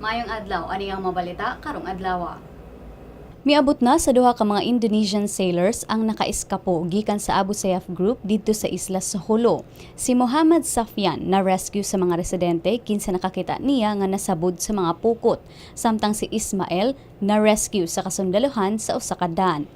Mayong adlaw ani ang mabalita karong adlaw. Miabot na sa duha ka mga Indonesian sailors ang nakaiskapo gikan sa Abu Sayyaf Group didto sa isla sa Holo. Si Muhammad Safyan na rescue sa mga residente kinsa nakakita niya nga nasabod sa mga pukot, samtang si Ismael na rescue sa kasundaluhan sa usa ka daan.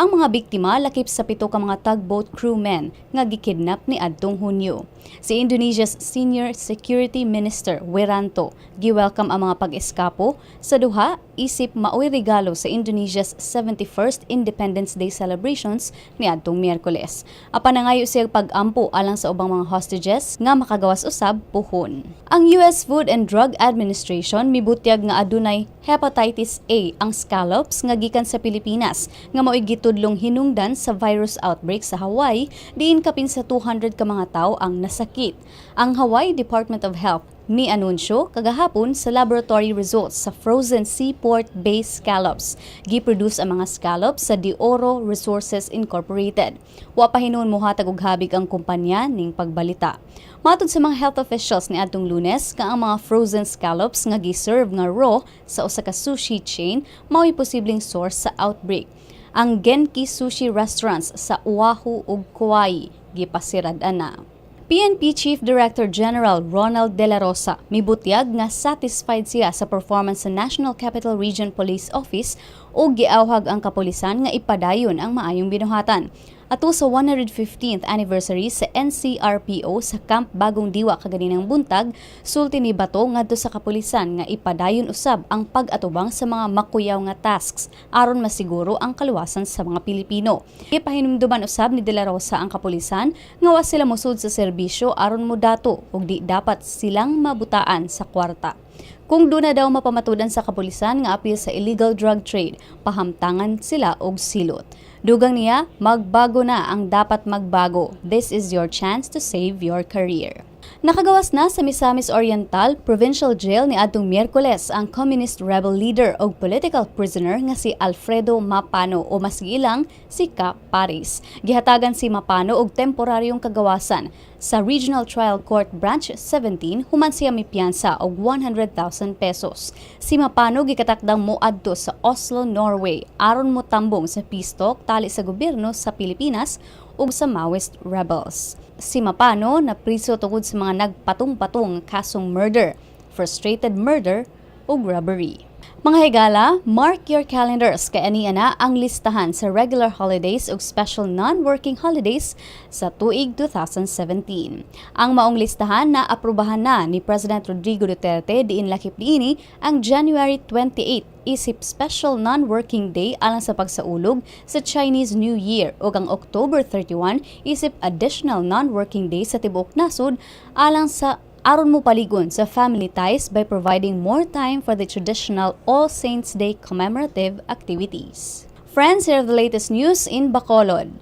Ang mga biktima lakip sa pito ka mga tugboat crewmen nga gikidnap ni adtong Hunyo. Si Indonesia's Senior Security Minister Wiranto giwelcome ang mga pag-eskapo sa duha isip maoy regalo sa Indonesia's 71st Independence Day celebrations ni adtong Miyerkules. Apan nangayo siya pag-ampo alang sa ubang mga hostages nga makagawas usab puhon. Ang US Food and Drug Administration mibutyag nga adunay hepatitis A ang scallops nga gikan sa Pilipinas nga mao'y gitudlong hinungdan sa virus outbreak sa Hawaii diin kapin sa 200 ka mga tawo ang nasakit. Ang Hawaii Department of Health mi anunsyo kagahapon sa laboratory results sa frozen seaport-based scallops. Giproduce ang mga scallops sa De Oro Resources Incorporated. Wa pa hinuon mohatag og habig ang kumpanya ning pagbalita. Matod sa mga health officials ni adtong Lunes ka ang mga frozen scallops nga giserve nga raw sa usa ka sushi chain mao'y posibleng source sa outbreak. Ang Genki Sushi Restaurants sa Oahu ug Kauai gipasirad ana. PNP Chief Director General Ronald De La Rosa mibutyag nga satisfied siya sa performance sa National Capital Region Police Office o giawhag ang kapulisan nga ipadayon ang maayong binuhatan. Ato sa 115th anniversary sa NCRPO sa Camp Bagong Diwa kaganinang buntag, sulti ni Bato ngadto sa kapulisan nga ipadayon usab ang pag-atubang sa mga makuyaw nga tasks aron masiguro ang kaluwasan sa mga Pilipino. Ipahinumduman usab ni De La Rosa ang kapulisan nga wa sila mosud sa serbisyo aron modato ug di dapat silang mabutaan sa kwarta. Kung doon na daw mapamatudan sa kapulisan nga apil sa illegal drug trade, pahamtangan sila og silot. Dugang niya, magbago na ang dapat magbago. This is your chance to save your career. Nakagawas na sa Misamis Oriental Provincial Jail ni adtong Miyerkules ang communist rebel leader o political prisoner nga si Alfredo Mapano o mas gilang si Cap Paris. Gihatagan si Mapano og temporaryong kagawasan sa Regional Trial Court Branch 17 human siya mipiyansa og 100,000 pesos. Si Mapano gikatakdang moadto sa Oslo, Norway aron mo tambong sa talk tali sa gobyerno sa Pilipinas ug sa Maoist rebels. Si Mapano na priso tungod sa mga nagpatong-patong kasong murder, frustrated murder ug robbery. Mga higala, mark your calendars kay aniya na ang listahan sa regular holidays ug special non-working holidays sa tuig 2017. Ang maong listahan na aprubahan na ni President Rodrigo Duterte diin lakip niini ang January 28 isip special non-working day alang sa pagsaulog sa Chinese New Year ug ang October 31 isip additional non-working day sa tibuok nasod alang sa aron mo paligon sa family ties by providing more time for the traditional All Saints Day commemorative activities. Friends, here are the latest news in Bacolod.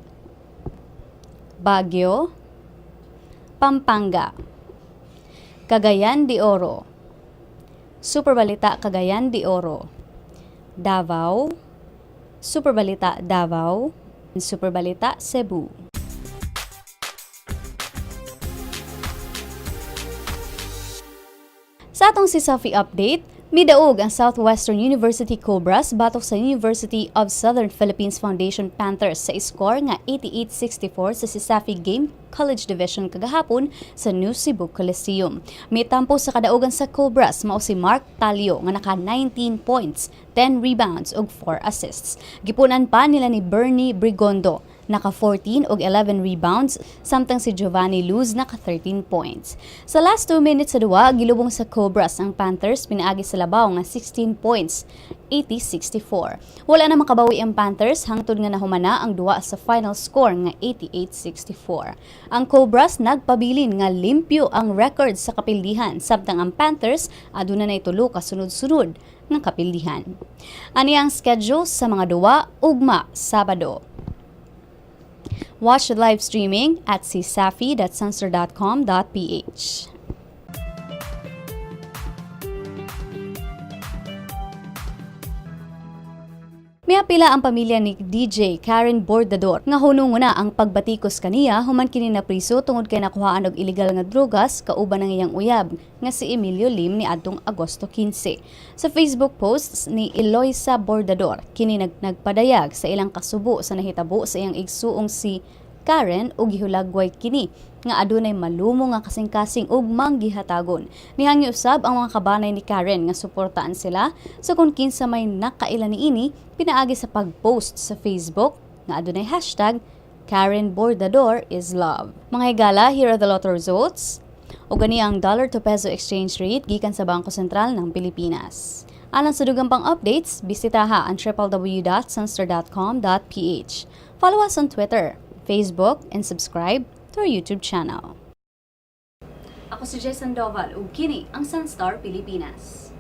Baguio, Pampanga, Cagayan de Oro, Superbalita Cagayan de Oro, Davao, Superbalita Davao, and Superbalita Cebu. Sa atong si Safi update, midaog ang Southwestern University Cobras batok sa University of Southern Philippines Foundation Panthers sa score nga 88-64 sa Sisafi Game College Division kagahapon sa New Cebu Coliseum. May tampo sa kadaugan sa Cobras mao si Mark Talio nga naka 19 points, 10 rebounds ug 4 assists. Gipunan pa nila ni Bernie Brigondo naka 14 og 11 rebounds, samtang si Giovanni Luz naka 13 points. Sa last 2 minutes sa duwa, gilubong sa Cobras ang Panthers pinaagi sa labaw nga 16 points, 80-64. Wala na makabawi ang Panthers hangtod nga nahumana ang duwa sa final score nga 88-64. Ang Cobras nagpabilin nga limpyo ang record sa kapildihan, samtang ang Panthers aduna nay tulo ka sunod-sunod nga kapildihan. Ani ang schedule sa mga duwa ugma Sabado. Watch the live streaming at csafi.sensor.com.ph. Miapila ang pamilya ni DJ Karen Bordador nga hunong na ang pagbatikos kaniya human kini na priso tungod kay nakuhaan og illegal nga drugas kauban ng iyang uyab nga si Emilio Lim ni adtong Agosto 15. Sa Facebook posts ni Eloisa Bordador kini nag nagpadayag sa ilang kasubo sa nahitabo sa iyang igsuong si Karen ug gihulagway kini nga adunay malumo nga kasing-kasing ug manggihatagon. Nihangyo usab ang mga kabanay ni Karen nga suportaan sila so kung kinsa may nakaila niini pinaagi sa pag-post sa Facebook nga adunay hashtag Karen Bordador is love. Mga higala, here are the lotto results. O gani ang dollar to peso exchange rate gikan sa Bangko Sentral ng Pilipinas. Alang sa dugang pang updates, bisitaha ang www.sunstar.com.ph. Follow us on Twitter, Facebook, and subscribe to our YouTube channel. Ako si Jess Sandoval ug kini ang Sunstar Pilipinas.